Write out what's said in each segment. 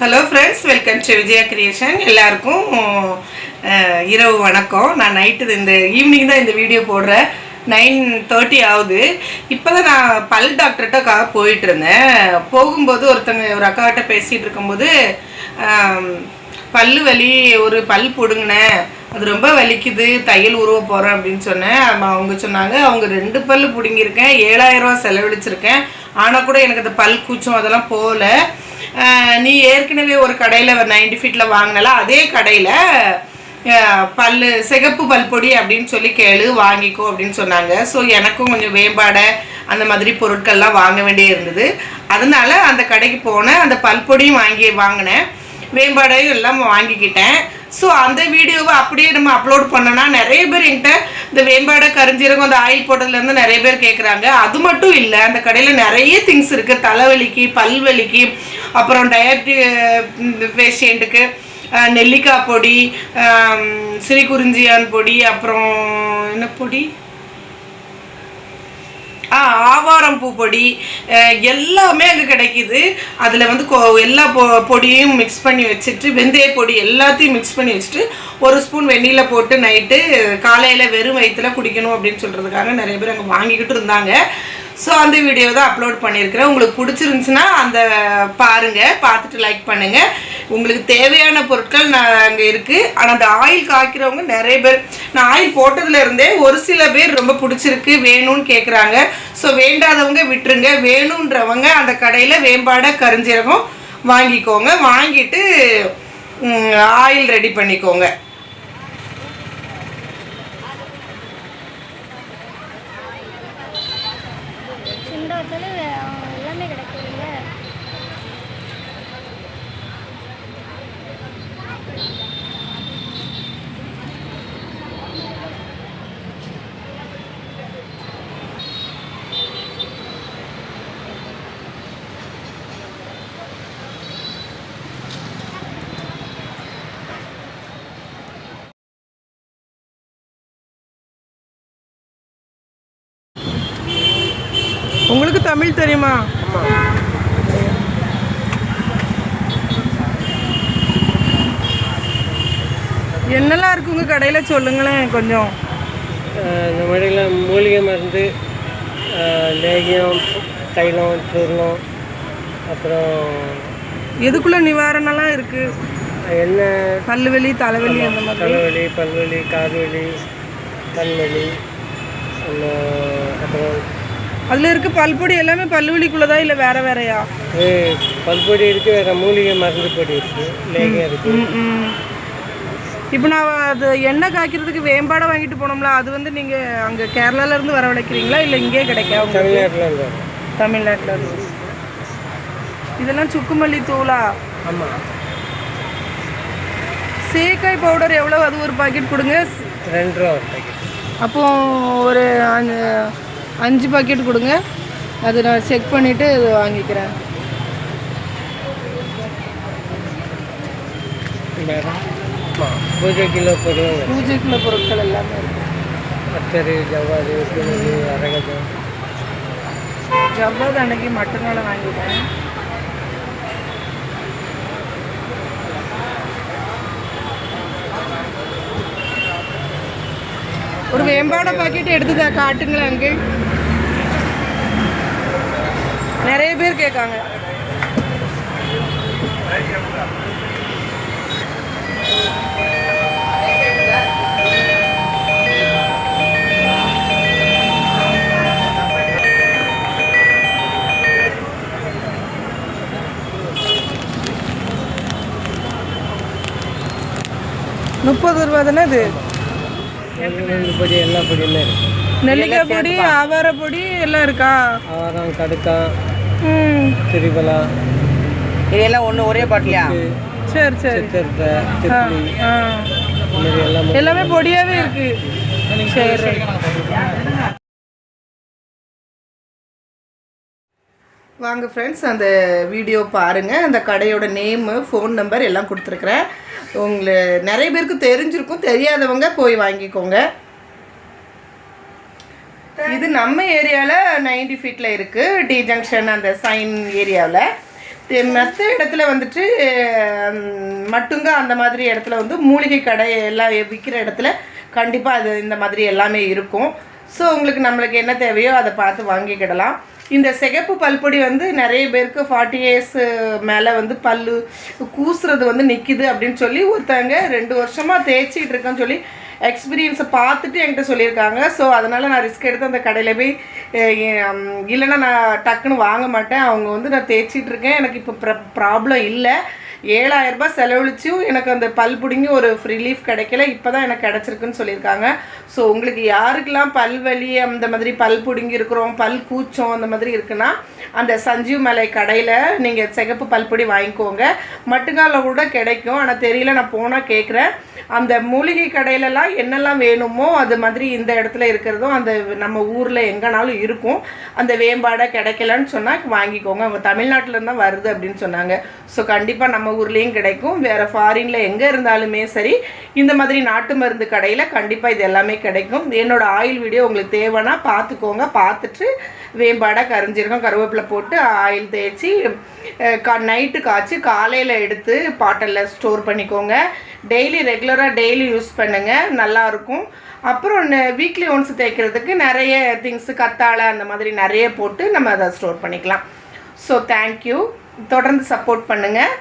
Hello friends welcome to Vijaya creation எல்லாருக்கும் இரவு வணக்கம். நான் நைட்டு இந்த ஈவினிங் தான் இந்த வீடியோ போடுறேன். நைன் தேர்ட்டி ஆகுது. இப்போ தான் நான் பல் டாக்டர்கிட்ட போயிட்டு இருந்தேன். போகும்போது ஒருத்தங்க ஒரு அக்காகிட்ட பேசிகிட்டு இருக்கும்போது பல் வலி ஒரு பல் பிடுங்கினேன். அது ரொம்ப வலிக்குது தையல் உருவ போகிறேன் அப்படின்னு சொன்னேன். அவங்க சொன்னாங்க அவங்க ரெண்டு பல் பிடுங்கியிருக்கேன். ஏழாயிரம் ரூபா செலவழிச்சிருக்கேன். ஆனால் கூட எனக்கு அந்த பல் கூச்சம் அதெல்லாம் போகல. நீ ஏற்கனவே ஒரு கடையில் நைன்டி ஃபீட்டில் வாங்கினால அதே கடையில் பல் சிகப்பு பல் பொடி அப்படின்னு சொல்லி கேளு வாங்கிக்கோ அப்படின்னு சொன்னாங்க. ஸோ எனக்கும் கொஞ்சம் வேம்பாடை அந்த மாதிரி பொருட்கள்லாம் வாங்க வேண்டிய இருந்தது. அதனால அந்த கடைக்கு போனேன் அந்த பல் பொடியும் வாங்கி வாங்கினேன். வேம்பாடையும் எல்லாம் வாங்கிக்கிட்டேன். ஸோ அந்த வீடியோவை அப்படியே நம்ம அப்லோட் பண்ணோன்னா நிறைய பேர் என்கிட்ட இந்த வேம்பாடை கரிஞ்சீரகம் அந்த ஆயில் போட்டதுலேருந்து நிறைய பேர் கேட்குறாங்க அது மட்டும் இல்லை அந்த கடையில் நிறைய திங்ஸ் இருக்குது தலைவலிக்கு பல்வலிக்கு அப்புறம் டயபெட்டி பேஷண்ட்டுக்கு நெல்லிக்காய் பொடி ஆம், சிறுகுறிஞ்சியான் பொடி அப்புறம் என்ன பொடி? ஆவாரம் பூ பொடி எல்லாமே அங்கே கிடைக்குது. அதில் வந்து கொ எல்லா பொ பொடியையும் மிக்ஸ் பண்ணி வச்சுட்டு வெந்தய பொடி எல்லாத்தையும் மிக்ஸ் பண்ணி வச்சுட்டு ஒரு ஸ்பூன் வெந்நீரில் போட்டு நைட்டு காலையில் வெறும் வயிற்றுல குடிக்கணும் அப்படின்னு சொல்கிறதுக்காக நிறைய பேர் அங்கே வாங்கிக்கிட்டு இருந்தாங்க. ஸோ அந்த வீடியோ தான் அப்லோட் பண்ணியிருக்கிறேன். உங்களுக்கு பிடிச்சிருந்துச்சுன்னா அந்த பாருங்கள் பார்த்துட்டு லைக் பண்ணுங்கள் உங்களுக்கு தேவையான பொருட்கள் நான் அங்கே இருக்குது ஆனால் அந்த ஆயில் காய்க்கிறவங்க நிறைய பேர் நான் ஆயில் போட்டதுலேருந்தே ஒரு சில பேர் ரொம்ப பிடிச்சிருக்கு வேணும்னு கேட்குறாங்க ஸோ வேண்டாதவங்க விட்டுருங்க. வேணுன்றவங்க அந்த கடையில் வேம்பாட கரிஞ்சீரகம் வாங்கிக்கோங்க. வாங்கிட்டு ஆயில் ரெடி பண்ணிக்கோங்க. உங்களுக்கு தமிழ் தெரியுமா? என்னெல்லாம் இருக்கு உங்கள் கடையில்? சொல்லுங்களேன் கொஞ்சம். இந்த மாதிரிலாம் மூலிகை மருந்து லேகியம் தைலம் சூர்ணம் அப்புறம் எதுக்குள்ள நிவாரணம்லாம் இருக்குது என்ன? பல்லு வலி தலைவலி அந்த மாதிரி? தலைவலி பல்வலி காதுவலி கண்வலி அப்புறம் அதில் இருக்க பல்பொடி எல்லாமே பல்வலிக்குள்ளதா இல்லை வேற வேறயா? பல்பொடி இருக்குது வேறு மூலிகை மருந்து பொடி இருக்குது இப்போ நான் அது எண்ணெய் காய்க்கிறதுக்கு வேம்பாடை வாங்கிட்டு போனோம்ல அது வந்து நீங்கள் அங்கே கேரளாலேருந்து வரவழைக்கிறீங்களா? இல்லை இங்கேயே கிடைக்கா தமிழ்நாட்டில் தமிழ்நாட்டில் இருந்து. இதெல்லாம் சுக்குமல்லி தூளா? ஆமாம் சேக்காய் பவுடர் எவ்வளோ அது ஒரு பாக்கெட் கொடுங்க. ரெண்டு ரூபா ஒரு பாக்கெட் அப்போ ஒரு அஞ்சு பாக்கெட் கொடுங்க. அது நான் செக் பண்ணிவிட்டு இது வாங்கிக்கிறேன். பூஜை கிலோ பொருள். பூஜைக்குள்ள பொருட்கள் எல்லாமே இருக்கு. அத்தரி ஜவ்வாது குணி அரகதம் ஜவ்வாது அன்னைக்கு மட்டும்னால வாங்கிட்டேன். ஒரு வேம்பாடை பாக்கெட் எடுத்துதா காட்டுங்களேன் அங்கிள் நிறைய பேர் கேட்காங்க. முப்பது ரூபா தானே இது? பொடி எல்லா இருக்குது நெல்லிக்காய் பொடி ஆவார பொடி எல்லாம் இருக்கா? ஆவாரம் கடுக்காய் திரிபலா இதெல்லாம் ஒன்று ஒரே பாட்டிலையா சரி சரி. எல்லாமே பொடியாவே இருக்கு. சரி வாங்க ஃப்ரெண்ட்ஸ் அந்த வீடியோ பாருங்கள் அந்த கடையோட நேமு ஃபோன் நம்பர் எல்லாம் கொடுத்துருக்குறேன். உங்களை நிறைய பேருக்கு தெரிஞ்சிருக்கும் தெரியாதவங்க போய் வாங்கிக்கோங்க. இது நம்ம ஏரியாவில் நைன்டி ஃபீட்டில் இருக்குது டி ஜங்ஷன் அந்த சைன் ஏரியாவில். மற்ற இடத்துல வந்துட்டு மட்டுங்க அந்த மாதிரி இடத்துல வந்து மூலிகை கடை எல்லாம் விற்கிற இடத்துல கண்டிப்பாக அது இந்த மாதிரி எல்லாமே இருக்கும். ஸோ உங்களுக்கு நம்மளுக்கு என்ன தேவையோ அதை பார்த்து வாங்கிக்கிடலாம். இந்த சிகப்பு பல்பொடி வந்து நிறைய பேருக்கு ஃபார்ட்டி இயர்ஸ் மேலே வந்து பல்லு கூசுறது வந்து நிற்கிது அப்படின்னு சொல்லி ஒருத்தங்க ரெண்டு வருஷமாக தேய்ச்சிக்கிட்டு இருக்கேன்னு சொல்லி எக்ஸ்பீரியன்ஸை பார்த்துட்டு என்கிட்ட சொல்லியிருக்காங்க. ஸோ அதனால் நான் ரிஸ்க் எடுத்து அந்த கடையில் போய் இல்லைன்னா நான் டக்குன்னு வாங்க மாட்டேன். அவங்க வந்து நான் தேய்ச்சிட்டு இருக்கேன். எனக்கு இப்போ ப்ராப்ளம் இல்லை. ஏழாயிரம் ரூபாய் செலவழிச்சும் எனக்கு அந்த பல் பிடுங்கி ஒரு ரிலீஃப் கிடைக்கல. இப்போ தான் எனக்கு கிடச்சிருக்குன்னு சொல்லியிருக்காங்க. ஸோ உங்களுக்கு யாருக்கெல்லாம் பல் வலி அந்த மாதிரி பல் பிடுங்கி இருக்கிறோம் பல் கூச்சம் அந்த மாதிரி இருக்குன்னா அந்த சஞ்சீவ் மலை கடையில் நீங்கள் சிகப்பு பல்பொடி வாங்கிக்கோங்க. மட்டுங்காலில் கூட கிடைக்கும். ஆனால் தெரியல நான் போனால் கேட்குறேன் அந்த மூலிகை கடையிலலாம் என்னெல்லாம் வேணுமோ அது மாதிரி இந்த இடத்துல இருக்கிறதும் அந்த நம்ம ஊரில் எங்கேனாலும் இருக்கும். அந்த வேம்பாடை கிடைக்கலன்னு சொன்னால் வாங்கிக்கோங்க. அவங்க தமிழ்நாட்டில் தான் வருது அப்படின்னு சொன்னாங்க. ஸோ கண்டிப்பாக நம்ம ஊர்லேயும் கிடைக்கும். வேறு ஃபாரினில் எங்கே இருந்தாலுமே சரி இந்த மாதிரி நாட்டு மருந்து கடையில் கண்டிப்பாக இது எல்லாமே கிடைக்கும். என்னோடய ஆயில் வீடியோ உங்களுக்கு தேவைன்னா பார்த்துக்கோங்க பார்த்துட்டு வேம்பாடை கரிஞ்சிருக்கும் கருவேப்பிலை போட்டு ஆயில் தேய்ச்சி கா நைட்டு காய்ச்சி காலையில் எடுத்து பாட்டிலில் ஸ்டோர் பண்ணிக்கோங்க. டெய்லி ரெகுலராக டெய்லி யூஸ் பண்ணுங்கள் நல்லாயிருக்கும் அப்புறம் வீக்லி ஒன்ஸ் தேய்க்கிறதுக்கு நிறைய திங்ஸு கத்தாழை அந்த மாதிரி நிறைய போட்டு நம்ம அதை ஸ்டோர் பண்ணிக்கலாம். ஸோ தேங்க்யூ தொடர்ந்து சப்போர்ட் பண்ணுங்கள்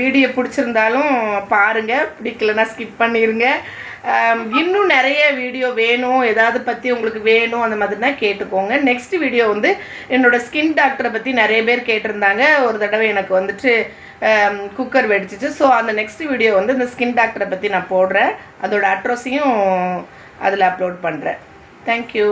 வீடியோ பிடிச்சிருந்தாலும் பாருங்கள் பிடிக்கலன்னா ஸ்கிப் பண்ணிடுங்க இன்னும் நிறைய வீடியோ வேணும். ஏதாவது பற்றி உங்களுக்கு வேணும் அந்த மாதிரினா கேட்டுக்கோங்க. நெக்ஸ்ட் வீடியோ வந்து என்னோடய ஸ்கின் டாக்டரை பற்றி நிறைய பேர் கேட்டிருந்தாங்க. ஒரு தடவை எனக்கு வந்துட்டு குக்கர் வெடிச்சிச்சு. ஸோ அந்த நெக்ஸ்ட் வீடியோ வந்து இந்த ஸ்கின் டாக்டரை பற்றி நான் போடுறேன். அதோடய அட்ரஸையும் அதில் அப்லோட் பண்ணுறேன் தேங்க்யூ